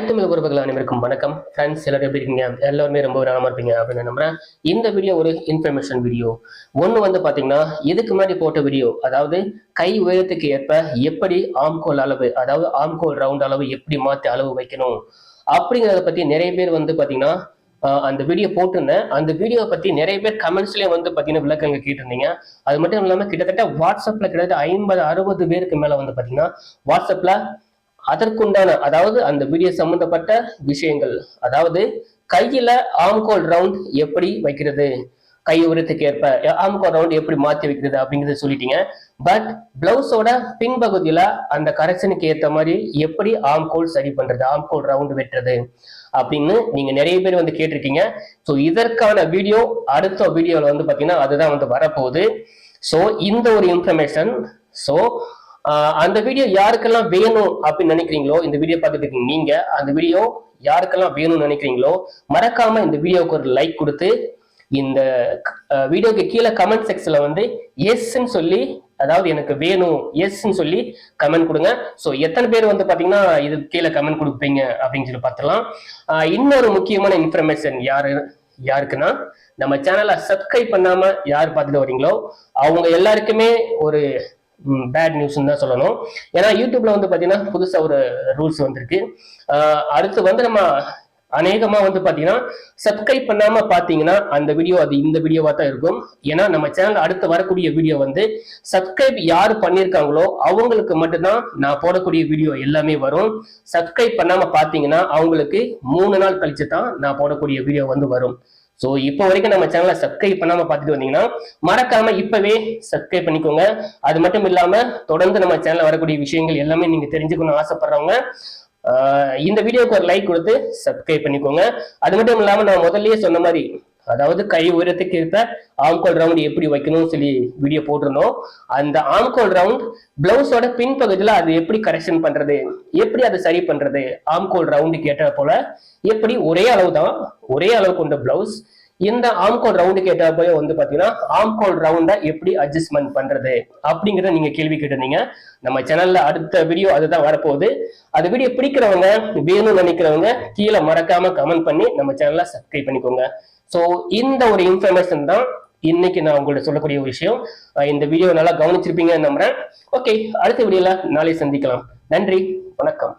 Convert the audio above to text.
Hi Tamil உறவுகள் அனைவருக்கும் வணக்கம். ஃப்ரெண்ட்ஸ் எல்லாரும் எப்படி இருக்கீங்க? எல்லாருமே ரொம்ப நலமா இருப்பீங்க அப்படின்னு நம்புறேன். இந்த வீடியோ ஒரு இன்ஃபர்மேஷன் வீடியோ ஒன்று வந்து பார்த்தீங்கன்னா இதுக்கு முன்னாடி போட்ட வீடியோ அதாவது கை உயரத்துக்கு ஏற்ப எப்படி ஆம்கோல் அளவு அதாவது ஆம்கோல் ரவுண்ட் அளவு எப்படி மாற்றி அளவு வைக்கணும்? அப்படிங்கிறத பற்றி நிறைய பேர் வந்து பார்த்தீங்கன்னா அந்த வீடியோ போட்டிருந்தேன். அந்த வீடியோவை பற்றி நிறைய பேர் கமெண்ட்ஸ்லேயே வந்து பார்த்தீங்கன்னா விளக்கங்கள் கேட்டிருந்தீங்க. அது மட்டும் இல்லாமல் கிட்டத்தட்ட வாட்ஸ்அப்பில் கிட்டத்தட்ட ஐம்பது அறுபது பேருக்கு மேலே வந்து பார்த்தீங்கன்னா வாட்ஸ்அப்பில் அதற்குண்டான அதாவது அந்த வீடியோ சம்பந்தப்பட்ட விஷயங்கள். அதாவது கையில ஆம்கோல் ரவுண்ட் எப்படி வைக்கிறது? கை உரத்துக்கு ஏற்ப ஆம்கோல் ரவுண்ட் எப்படி மாத்தி வைக்கிறது அப்படிங்கறத சொல்லிட்டீங்க. பட் பிளவுஸோட பின்பகுதியில அந்த கரெக்ஷனுக்கு ஏத்த மாதிரி எப்படி ஆம்கோல் சரி பண்றது ஆம்கோல் ரவுண்ட் வெட்டுறது அப்படின்னு நீங்க நிறைய பேர் வந்து கேட்டிருக்கீங்க. ஸோ இதற்கான வீடியோ அடுத்த வீடியோல வந்து பாத்தீங்கன்னா அதுதான் வந்து வரப்போகுது. ஸோ இந்த ஒரு இன்ஃபர்மேஷன் ஸோ அந்த வீடியோ யாருக்கெல்லாம் வேணும் அப்படின்னு நினைக்கிறீங்களோ இந்த வீடியோ பார்த்துட்டு இருக்கீங்க நீங்க அந்த வீடியோ யாருக்கெல்லாம் வேணும்னு நினைக்கிறீங்களோ மறக்காம இந்த வீடியோவுக்கு ஒரு லைக் கொடுத்து இந்த வீடியோக்கு கீழே கமெண்ட் செக்ஷன்ல வந்து எஸ்ன்னு சொல்லி அதாவது எனக்கு வேணும் எஸ்ன்னு சொல்லி கமெண்ட் கொடுங்க. ஸோ எத்தனை பேர் வந்து பார்த்தீங்கன்னா இது கீழே கமெண்ட் கொடுப்பீங்க அப்படின்னு சொல்லி பார்த்துலாம் இன்னொரு முக்கியமான இன்ஃபர்மேஷன் யாரு யாருக்குன்னா நம்ம சேனலை சப்ஸ்கிரைப் பண்ணாம யார் பார்த்துட்டு வரீங்களோ அவங்க எல்லாருக்குமே ஒரு பேட் நியூஸ்னு தான் சொல்லணும். ஏன்னா யூடியூப்ல வந்து பார்த்தீங்கன்னா புதுசாக ஒரு ரூல்ஸ் வந்திருக்கு. அடுத்து வந்து நம்ம அநேகமா வந்து பாத்தீங்கன்னா சப்ஸ்கிரைப் பண்ணாம பாத்தீங்கன்னா அந்த வீடியோ அது இந்த வீடியோவா தான் இருக்கும். ஏன்னா நம்ம சேனல் அடுத்து வரக்கூடிய வீடியோ வந்து சப்ஸ்கிரைப் யார் பண்ணியிருக்காங்களோ அவங்களுக்கு மட்டும்தான் நான் போடக்கூடிய வீடியோ எல்லாமே வரும். சப்ஸ்கிரைப் பண்ணாம பாத்தீங்கன்னா அவங்களுக்கு மூணு நாள் கழிச்சு தான் நான் போடக்கூடிய வீடியோ வந்து வரும். ஸோ இப்போ வரைக்கும் நம்ம சேனலை சப்ஸ்கிரைப் பண்ணாம பார்த்துட்டு வந்தீங்கன்னா மறக்காம இப்பவே சப்ஸ்கிரைப் பண்ணிக்கோங்க. அது மட்டும் இல்லாம தொடர்ந்து நம்ம சேனல்ல வரக்கூடிய விஷயங்கள் எல்லாமே நீங்க தெரிஞ்சுக்கணும்னு ஆசைப்படுறவங்க இந்த வீடியோக்கு ஒரு லைக் கொடுத்து சப்ஸ்கிரைப் பண்ணிக்கோங்க. அது மட்டும் இல்லாம நான் முதல்லயே சொன்ன மாதிரி அதாவது கை உயரத்துக்கு இருக்க ஆம்கோல் ரவுண்ட் எப்படி வைக்கணும்னு சொல்லி வீடியோ போட்டிருந்தோம். அந்த ஆம்கோல் ரவுண்ட் பிளவுஸோட பின்பகுதியில் அது எப்படி கரெக்ஷன் பண்றது எப்படி அதை சரி பண்றது ஆம்கோல் ரவுண்டு கேட்ட போல எப்படி ஒரே அளவு தான் ஒரே அளவு கொண்ட பிளவுஸ் இந்த ஆம்கோல் ரவுண்டுக்கு ஏற்ற வந்து பாத்தீங்கன்னா ஆம்கோல் ரவுண்டை எப்படி அட்ஜஸ்ட்மெண்ட் பண்றது அப்படிங்கறத நீங்க கேள்வி கேட்டிருந்தீங்க. நம்ம சேனல்ல அடுத்த வீடியோ அதுதான் வரப்போகுது. அது வீடியோ பிடிக்கிறவங்க வேணும்னு நினைக்கிறவங்க கீழே மறக்காம கமெண்ட் பண்ணி நம்ம சேனலை சப்ஸ்கிரைப் பண்ணிக்கோங்க. ஸோ இந்த ஒரு இன்ஃபர்மேஷன் தான் இன்னைக்கு நான் உங்கள்ட்ட சொல்லக்கூடிய ஒரு விஷயம். இந்த வீடியோ நல்லா கவனிச்சிருப்பீங்கன்னு நம்புறேன். ஓகே அடுத்த வீடியோல நாளை சந்திக்கலாம். நன்றி வணக்கம்.